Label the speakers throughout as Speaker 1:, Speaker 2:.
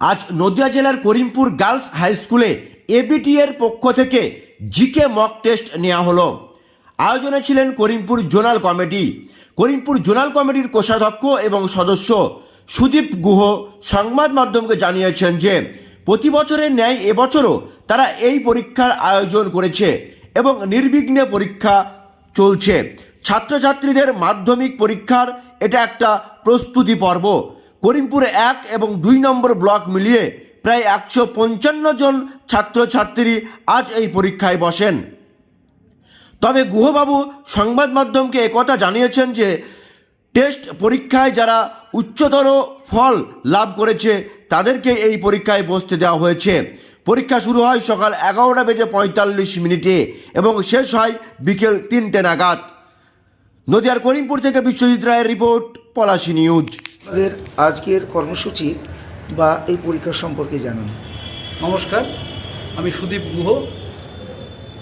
Speaker 1: আজ নদিয়া জেলার Karimpur girls high স্কুলে এবিটি এর পক্ষ থেকে জিকে মক টেস্ট নেওয়া হলো। আয়োজনে ছিলেন Karimpur zonal committee. Karimpur zonal কমিটির কোষাধ্যক্ষ এবং সদস্য সুদীপ গুহ সংবাদ মাধ্যমকে জানিয়েছেন যে, প্রতি বছরের ন্যায় এবছরও তারা এই পরীক্ষার আয়োজন করেছে এবং নির্বিঘ্নে পরীক্ষা চলছে। ছাত্রছাত্রীদের মাধ্যমিক পরীক্ষার এটা একটা প্রস্তুতি পর্ব। করিমপুর এক এবং দুই নম্বর ব্লক মিলিয়ে প্রায় একশো পঞ্চান্ন জন ছাত্রছাত্রী আজ এই পরীক্ষায় বসেন। তবে গুহবাবু সংবাদ মাধ্যমকে একথা জানিয়েছেন যে, টেস্ট পরীক্ষায় যারা উচ্চতর ফল লাভ করেছে, তাদেরকে এই পরীক্ষায় বসতে দেওয়া হয়েছে। পরীক্ষা শুরু হয় সকাল এগারোটা বেজে পঁয়তাল্লিশ মিনিটে এবং শেষ হয় বিকেল তিনটে নাগাদ। নদিয়ার করিমপুর থেকে বিশ্বজিৎ রায়ের রিপোর্ট, পলাশী নিউজ।
Speaker 2: আমাদের আজকের কর্মসূচি বা এই পরীক্ষা সম্পর্কে জানান।
Speaker 3: নমস্কার, আমি সুদীপ গুহ।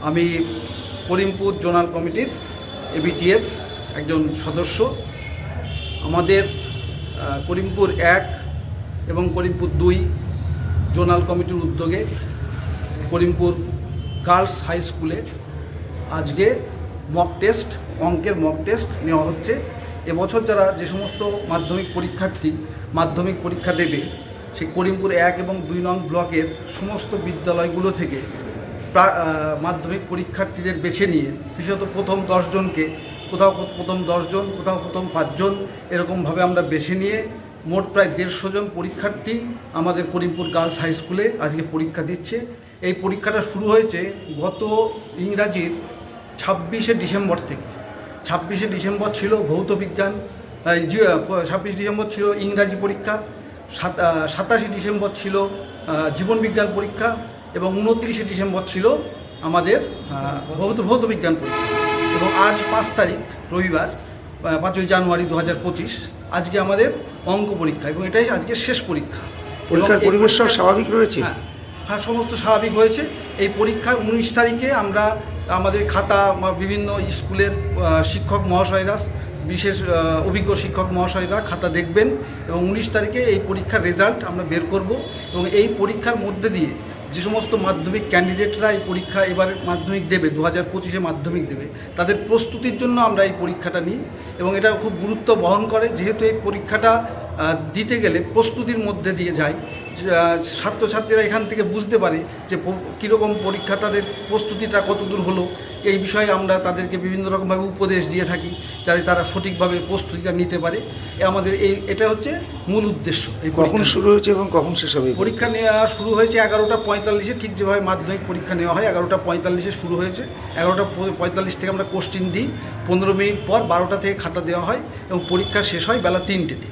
Speaker 3: আমি করিমপুর জোনাল কমিটির এবিটিএর একজন সদস্য। আমাদের করিমপুর এক এবং করিমপুর দুই জোনাল কমিটির উদ্যোগে করিমপুর গার্লস হাই স্কুলে আজকে মক টেস্ট, অঙ্কের মক টেস্ট নেওয়া হচ্ছে। এবছর যারা যে সমস্ত মাধ্যমিক পরীক্ষার্থী মাধ্যমিক পরীক্ষা দেবে, সেই করিমপুর এক এবং দুই নং ব্লকের সমস্ত বিদ্যালয়গুলো থেকে মাধ্যমিক পরীক্ষার্থীদের বেছে নিয়ে বিশেষত প্রথম দশজনকে কোথাও প্রথম দশজন কোথাও প্রথম পাঁচজন এরকমভাবে আমরা বেছে নিয়ে মোট প্রায় দেড়শো জন পরীক্ষার্থী আমাদের করিমপুর গার্লস হাই স্কুলে আজকে পরীক্ষা দিচ্ছে। এই পরীক্ষাটা শুরু হয়েছে গত ইংরাজির ছাব্বিশে ডিসেম্বর থেকে। ছাব্বিশে ডিসেম্বর ছিল ভৌত বিজ্ঞান ছাব্বিশে ডিসেম্বর ছিল ইংরাজি পরীক্ষা সাত সাতাশে ডিসেম্বর ছিল জীবন বিজ্ঞান পরীক্ষা এবং উনত্রিশে ডিসেম্বর ছিল আমাদের ভৌত ভৌত বিজ্ঞান পরীক্ষা। এবং আজ পাঁচ তারিখ রবিবার পাঁচই জানুয়ারি দু হাজার পঁচিশ আজকে আমাদের অঙ্ক পরীক্ষা এবং এটাই আজকে শেষ পরীক্ষা।
Speaker 2: পরীক্ষার পরিবেশ সব স্বাভাবিক রয়েছে?
Speaker 3: হ্যাঁ হ্যাঁ সমস্ত স্বাভাবিক হয়েছে। এই পরীক্ষার উনিশ তারিখে আমরা আমাদের খাতা বিভিন্ন স্কুলের শিক্ষক মহাশয়রা, বিশেষ অভিজ্ঞ শিক্ষক মহাশয়রা খাতা দেখবেন এবং উনিশ তারিখে এই পরীক্ষার রেজাল্ট আমরা বের করব এবং এই পরীক্ষার মধ্যে দিয়ে যে সমস্ত মাধ্যমিক ক্যান্ডিডেটরা এই পরীক্ষা এবার মাধ্যমিক দেবে দু হাজার পঁচিশে মাধ্যমিক দেবে, তাদের প্রস্তুতির জন্য আমরা এই পরীক্ষাটা নিই এবং এটা খুব গুরুত্ব বহন করে। যেহেতু এই পরীক্ষাটা দিতে গেলে প্রস্তুতির মধ্যে দিয়ে যায় ছাত্রছাত্রীরা এখান থেকে বুঝতে পারে যে কীরকম পরীক্ষা তাদের প্রস্তুতিটা কতদূর হলো। এই বিষয়ে আমরা তাদেরকে বিভিন্ন রকমভাবে উপদেশ দিয়ে থাকি যাতে তারা সঠিকভাবে প্রস্তুতিটা নিতে পারে। এ আমাদের এই এটা হচ্ছে মূল উদ্দেশ্য এই
Speaker 2: কখন শুরু হয়েছে এবং কখন শেষ হবে
Speaker 3: পরীক্ষা? নেওয়া শুরু হয়েছে এগারোটা পঁয়তাল্লিশে ঠিক যেভাবে মাধ্যমিক পরীক্ষা নেওয়া হয় এগারোটা পঁয়তাল্লিশে শুরু হয়েছে। এগারোটা পঁয়তাল্লিশ থেকে আমরা কোশ্চিন দিই। পনেরো মিনিট পর বারোটা থেকে খাতা দেওয়া হয় এবং পরীক্ষা শেষ হয় বেলা তিনটেতে